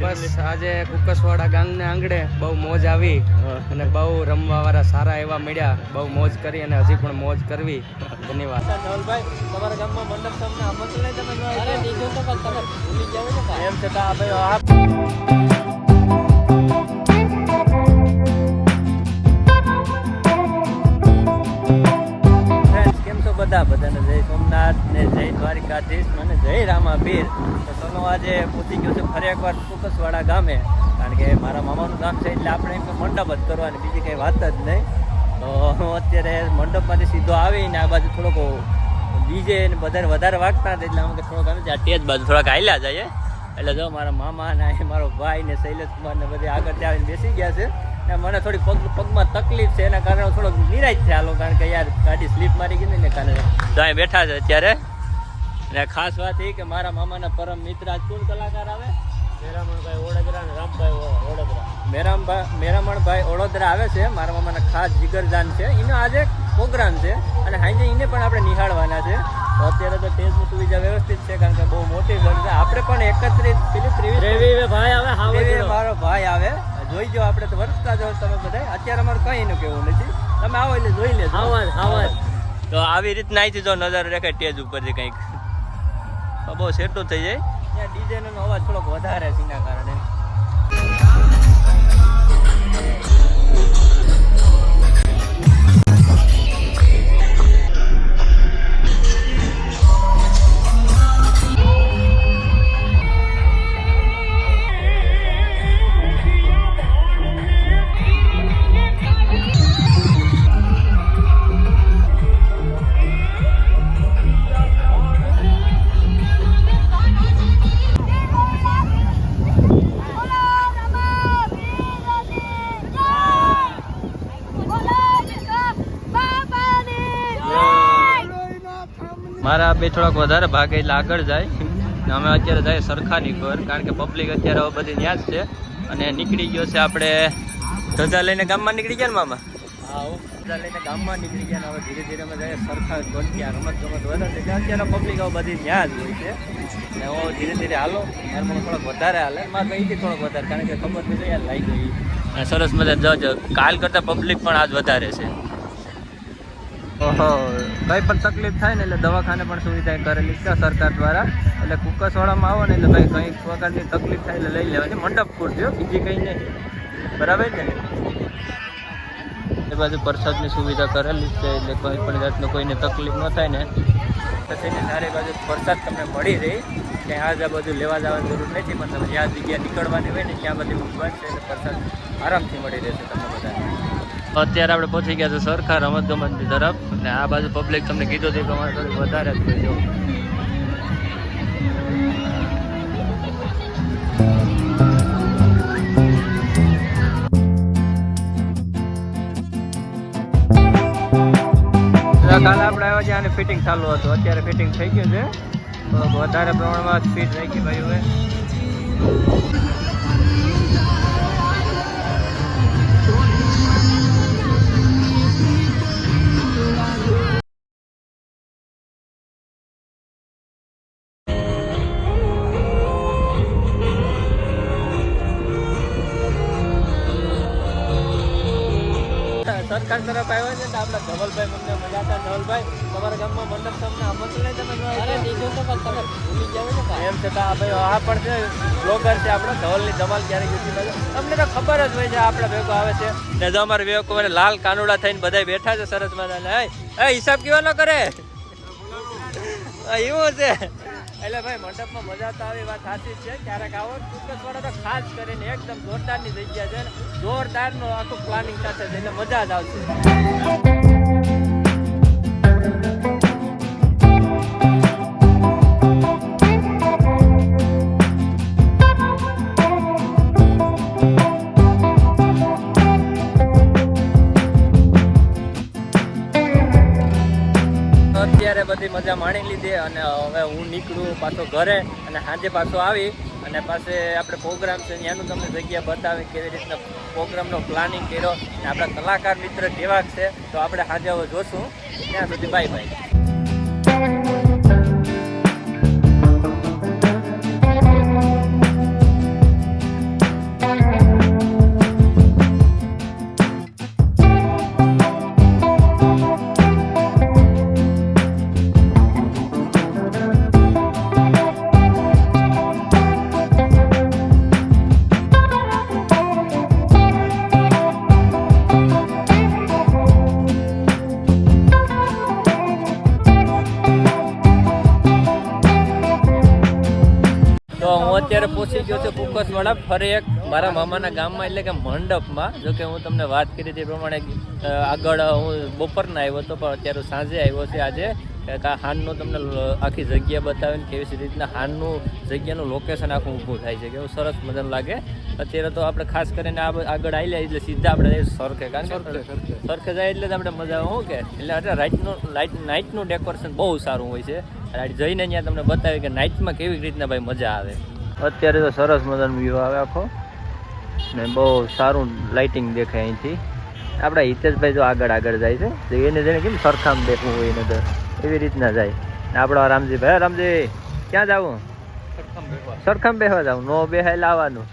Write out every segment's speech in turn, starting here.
બસ આજે કુકસવાડા ગામના આંગણે બહુ મોજ આવી અને બહુ રમવા વાળા સારા એવા મળ્યા. બહુ મોજ કરી અને હજી પણ મોજ કરવી. ધન્યવાદ. નવલભાઈ તમારા ગામમાં મંડપ તમને આમંત્રણ તમે અરે દીધું તો પણ તમે ભૂલી જાવ એમ છતાં ભાઈ કેમ છો બધા? બધાને જય સોમનાથ ને જય દ્વારિકાધીશ અને જય રામાપીર. ચલો આજે પહોંચી ગયો છે ફરી એકવાર કુકસવાડા ગામે. કારણ કે મારા મામાનું ગામ છે એટલે આપણે એમ મંડપ જ કરવાની, બીજી કંઈ વાત જ નહીં. તો હું અત્યારે મંડપમાંથી સીધો આવીને આ બાજુ થોડોક ડીજે ને બધાને વધારે વાગતા હતા એટલે અમે થોડોક અમે ત્યાં ટેજ બાજુ થોડાક હાલ્યા જઈએ. એટલે જો મારા મામા ને મારો ભાઈ ને શૈલેષ કુમાર ને બધે આગળ ત્યાં આવીને બેસી ગયા છે. ને મને થોડી પગ પગમાં તકલીફ છે, એના કારણે થોડોક નિરાશ થયા કારણ કે યાર ગાડી સ્લીપ મારી ગઈ ને કારણે. તો અહીં બેઠા છે અત્યારે? અને ખાસ વાત એ કે મારા મામાના પરમ મિત્ર આજ કોણ કલાકાર આવે. મેરામણભાઈ ઓડોદરા અને રામભાઈ ઓડોદરા મેરામભાઈ મેરામણભાઈ ઓડોદરા આવે છે. મારા મામાના ખાસ જીગરજાન છે. એનો આજે પ્રોગ્રામ છે અને હાઈજે એને પણ આપણે નિહાળવાના છે. તો અત્યારે તો ટેસ્ટની સુવિધા વ્યવસ્થિત છે કારણ કે બહુ મોટી ગણ છે. આપણે પણ એકત્રિત પેલી ત્રેવીસ ભાઈ આવે મારો ભાઈ આવે. જોઈ જો આપણે તો વર્તતા જાઓ તમે બધા અત્યારે અમારે કંઈ એનું કેવું નથી. તમે આવો એટલે જોઈ લેજો. આવો તો આવી રીતના અહીંથી જો નજર દેખાય ટેજ ઉપરથી કંઈક. તો બહુ સેટું થઈ જાય. ત્યાં ડીજે નો અવાજ થોડોક વધારે છે એના કારણે. મારા બે થોડાક વધારે ભાગે એટલે આગળ જાય. ને અમે અત્યારે જાય સરખાની ઘર કારણ કે પબ્લિક અત્યારે હવે બધી ત્યાં જ છે. અને નીકળી ગયો છે આપણે ધજા લઈને ગામમાં નીકળી ગયા ને મામા? હા ધજા લઈને ગામમાં નીકળી ગયા હવે ધીરે ધીરે અમે જાય સરખા ઘર ત્યાં. રમત ગમત વધારે છે. અત્યારે પબ્લિક હવે બધી ત્યાં જ હોય છે. ને હું ધીરે ધીરે હાલો. મારે મને થોડોક વધારે હાલે. મારે અહીંથી થોડોક વધારે કારણ કે ખબર નથી યાર લાઈ ગઈ. અને સરસ મજા જજો કાલ કરતાં પબ્લિક પણ આજ વધારે છે. ઓહો, કઈ પણ તકલીફ થાય ને એટલે દવાખાને પણ સુવિધા કરેલી છે સરકાર દ્વારા. એટલે કુકસવાડામાં આવો ને એટલે ભાઈ કંઈ પ્રકારની તકલીફ થાય એટલે લઈ લેવાની. મંડપ પૂરજો બીજી કંઈ નહીં. બરાબર ને? એ બાજુ પ્રસાદની સુવિધા કરેલી જ છે એટલે કોઈ પણ જાતનું કોઈને તકલીફ ન થાય ને. થઈને સારી બાજુ પ્રસાદ તમને મળી રહી. કે આ બધું લેવા જવાની જરૂર નથી, પણ તમે જ્યાં જગ્યા નીકળવાની હોય ને ત્યાં બધી ઊભા છે એટલે પ્રસાદ આરામથી મળી રહેશે તમને બધા અત્યારે આપણે પહોંચી ગયા છે સરખા રમતગમતની તરફ અને આ બાજુ પબ્લિક તમને કીધું કે અમારે થોડીક વધારે જ હોય જો. કાલે આપણે આવ્યા છીએ આને ફિટિંગ ચાલુ હતું. અત્યારે ફિટિંગ થઈ ગયું છે. વધારે પ્રમાણમાં સ્પીડ થઈ ગઈ ભાઈ હવે. સરકાર તરફ આવ્યો છે તો આપણા ધવલભાઈ મને મજા હતા ધવલભાઈ તમારા ગામમાં મંડપ તમને આમંત્રણ તમે અરે દીધું તો પણ તમે ભૂલી જાવ ને એમ છતાં આ ભાઈ આ પણ છે બ્લોગર છે આપણો. ધવલની ધમાલ ક્યારે જતી બાજુ તમને તો ખબર જ હોય છે આપણા ભેગો આવે છે. ને તો અમારા ભેગો મને લાલ કાનુડા થઈને બધા બેઠા છે સરસ મજાના. એ હિસાબ કેવા ન કરે એવું છે. એટલે ભાઈ, મંડપમાં મજા તો આવી વાત સાચી છે. ક્યારેક આવો કુકસવાડા તો ખાસ કરીને એકદમ જોરદારની જગ્યા છે જોરદારનો આખું પ્લાનિંગ સાથે જઈને મજા જ આવશે. બધી મજા માણી લીધી અને હવે હું નીકળું પાછો ઘરે અને સાંજે પાછો આવી અને પાસે આપણે પ્રોગ્રામ છે, ત્યાંનું તમને જગ્યા બતાવી કેવી રીતના પ્રોગ્રામનો પ્લાનિંગ કર્યો. અને આપણા કલાકાર મિત્ર કેવા છે, તો આપણે સાંજે હવે જોશું. ત્યાં સુધી બાય બાય ગયો છે કુકસવાડા ફરી એક મારા મામાના ગામમાં એટલે કે મંડપમાં. જો કે હું તમને વાત કરી તે પ્રમાણે આગળ હું બપોરના આવ્યો હતો પણ અત્યારે સાંજે આવ્યો છે આજે. હાનનું તમને આખી જગ્યા બતાવે ને કેવી રીતના હાનનું જગ્યાનું લોકેશન આખું ઊભું થાય છે કેવું સરસ મજાનું લાગે. અત્યારે તો આપણે ખાસ કરીને આગળ આવી એટલે સીધા આપણે સરખે કારણ કે સરખે જાય એટલે આપણે મજા આવે શું કે. એટલે અત્યારે રાઈટનું લાઇટ નાઇટનું ડેકોરેશન બહુ સારું હોય છે. જઈને અહીંયા તમને બતાવે કે નાઇટમાં કેવી રીતના ભાઈ મજા આવે. અત્યારે તો સરસ મજાનો વ્યૂ આવે આખો. ને બહુ સારું લાઇટિંગ દેખાય અહીંથી. આપણા હિતેશભાઈ જો આગળ આગળ જાય છે. તો એને જેને કેમ સરખામ દેખવું હોય એને તો એવી રીતના જાય. ને આપણા રામજી રામજીભાઈ રામજી ક્યાં જવું? સરખામ બેસવા. જવું. નો બેહાય લાવવાનું.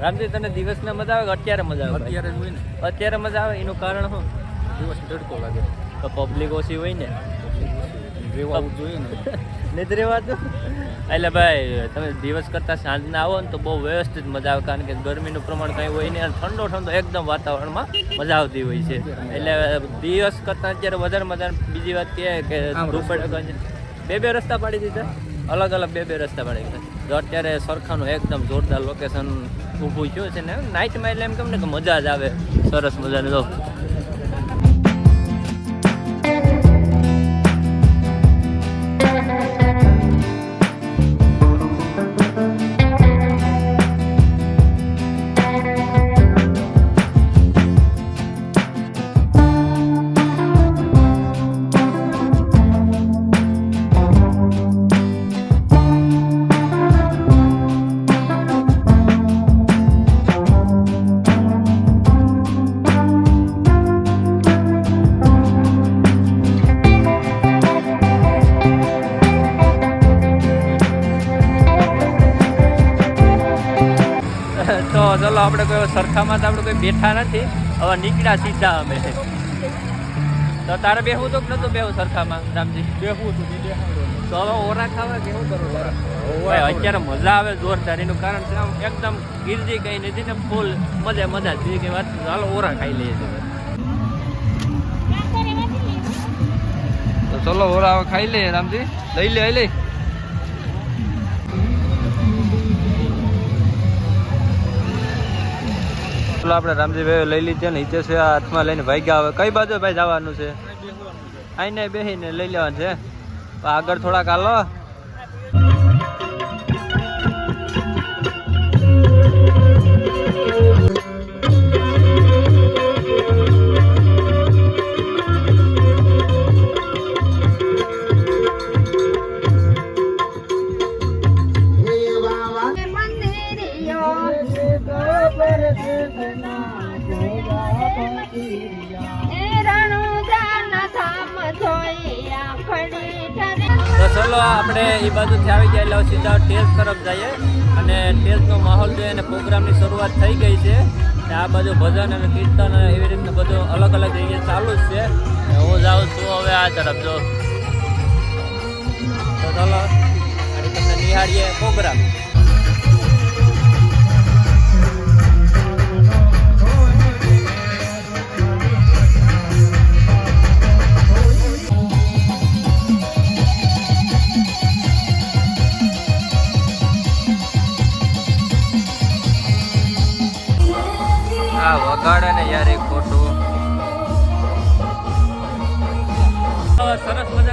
રામજી તને દિવસના મજા આવે અત્યારે મજા આવે અત્યારે હોય ને. અત્યારે મજા આવે? એનું કારણ શું? દિવસ તડકો લાગે. તો પબ્લિક ઓછી હોય ને. રેવા જોઈએ ને. નથી રહેવાતું એટલે ભાઈ તમે દિવસ કરતાં સાંજના આવો ને તો બહુ વ્યવસ્થિત મજા આવે કારણ કે ગરમીનું પ્રમાણ કંઈ હોય નહીં. અને ઠંડો ઠંડો એકદમ વાતાવરણમાં મજા આવતી હોય છે. એટલે દિવસ કરતાં અત્યારે વધારે મજા બીજી વાત કહે કે આમ બે બે રસ્તા પાડી દીધા. અલગ અલગ બે બે રસ્તા પાડી દીધા. જો અત્યારે સરખાનું એકદમ જોરદાર લોકેશન ઊભું થયું છે ને નાઇટમાં એટલે એમ કેમ ને કે મજા જ આવે. સરસ મજાની. તો તો સરખામાં તો આપણે કોઈ બેઠા નથી. હવે નીકળ્યા સીધા અમે. તો તારે બેહવું તો નતું બેહવું સરખામાં રામજી? બેહવું હતું તો હવે ઓરા ખાવા કેવું કરવું અત્યારે મજા આવે જોરદાર એનું કારણ છે આમ એકદમ ગીરજી કઈ નથી ને ફૂલ મજા મજા. જે કઈ વાત ચાલો ઓરા ખાઈ લઈએ છીએ. તો ચલો ઓરા ખાઈ લે રામજી. લઈ લે લઈ ચલો આપણે રામજીભાઈ લઈ લીધો ને હિતેશ હાથમાં લઈને ભાગ્યા હવે. કઈ બાજુ ભાઈ જવાનું છે? આઈને બેસીને લઈ લેવાનું છે. આગળ થોડાક હાલો. તો ચલો આપણે એ બાજુથી આવી ગયા, એટલે સીધા ટેસ્ટ તરફ જઈએ. અને ટેસ્ટનો માહોલ જોઈએ અને પ્રોગ્રામની શરૂઆત થઈ ગઈ છે. અને આ બાજુ ભજન અને કીર્તન એવી રીતના બધું અલગ અલગ જગ્યાએ ચાલુ જ છે. હું જાઉં છું હવે આ તરફ, જો. તો ચલો અને તમને નિહાળીએ પ્રોગ્રામ.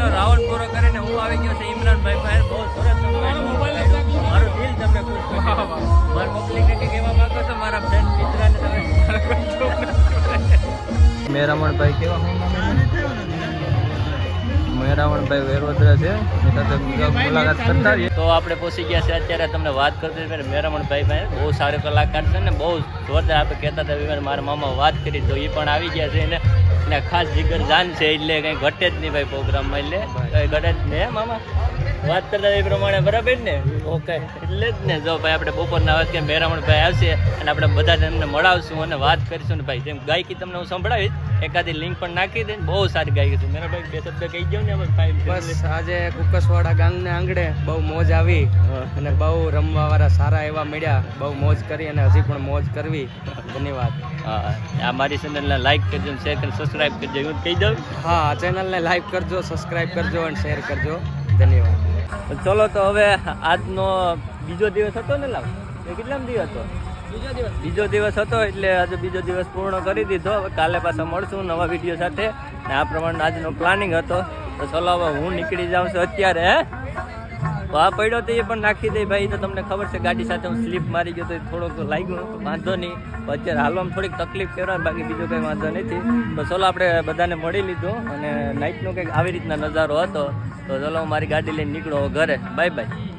સરસ રાવણ પૂરો કરીને હું આવી ગયો છે, ઇમરાનભાઈ પાસે બહુ સરસ મારું દિલ તમને ખુશ. મારા પબ્લિકને કહેવા માંગો છો, મારા ફ્રેન્ડ મિત્રને તમે મેરામણભાઈ, કેવા મેરામણભાઈ વેરોદરા છે. મુલાકાત કરતા રહીએ. તો આપણે પહોંચી ગયા છે અત્યારે તમને વાત કરતી હતી મેરામણભાઈ ભાઈ બહુ સારો કલાકાર છે ને બહુ જોરદાર આપણે કહેતા હતા વિમાન મારા મામા વાત કરી. તો એ પણ આવી ગયા છે એને. ને ખાસ જીગર જાન છે એટલે કંઈ ઘટે જ નહીં ભાઈ પ્રોગ્રામમાં એટલે કંઈ ઘટે જ નહીં મામા? વાત કરતા એ પ્રમાણે બરાબર ને? ઓકે. એટલે જ ને. જો ભાઈ આપણે બપોરના વાત કે મેરામણભાઈ આવશે અને આપણે બધા એમને મળાવશું અને વાત કરીશું ને ભાઈ. જેમ ગાયકી તમને હું સંભળાવીશ એકાદી લિંક પણ નાખી દે બહુ સારી ગાઈ હતી મેરા ભાઈ બે શબ્દ કહી જાવ ને ભાઈ બસ આજે કુકસવાડા ગામને આંગણે બહુ મોજ આવી અને બહુ રમવા વાળા સારા એવા મળ્યા. બહુ મોજ કરી અને હજી પણ મોજ કરવી. ધન્યવાદ. હા આ મારી ચેનલને લાઈક કરજો શેર કરી સબસ્ક્રાઈબ કરજો એવું કહી દઉં? હા ચેનલને લાઈક કરજો સબસ્ક્રાઈબ કરજો અને શેર કરજો. ધન્યવાદ. ચલો તો હવે આજનો બીજો દિવસ હતો ને લાવ? કેટલામ દિવસ હતો? બીજો દિવસ. હતો એટલે આજે બીજો દિવસ પૂર્ણ કરી દીધો. કાલે પાછા મળશું નવા વીડિયો સાથે. ને આ પ્રમાણે આજનો પ્લાનિંગ હતો. તો ચલો હવે હું નીકળી જાઉં છું અત્યારે, હે? આ પડ્યો તો એ પણ નાખી દઈ ભાઈ. તો તમને ખબર છે, ગાડી સાથે હું સ્લીપ મારી ગયો તો થોડોક લાગ્યું વાંધો નહીં. અત્યારે હાલવામાં થોડીક તકલીફ કહેવાય બાકી બીજો કંઈ વાંધો નથી. તો ચલો આપણે બધાને મળી લીધો અને નાઇટનો કંઈક આવી રીતના નજારો હતો. તો ચલો હું મારી ગાડી લઈને નીકળો ઘરે. Bye bye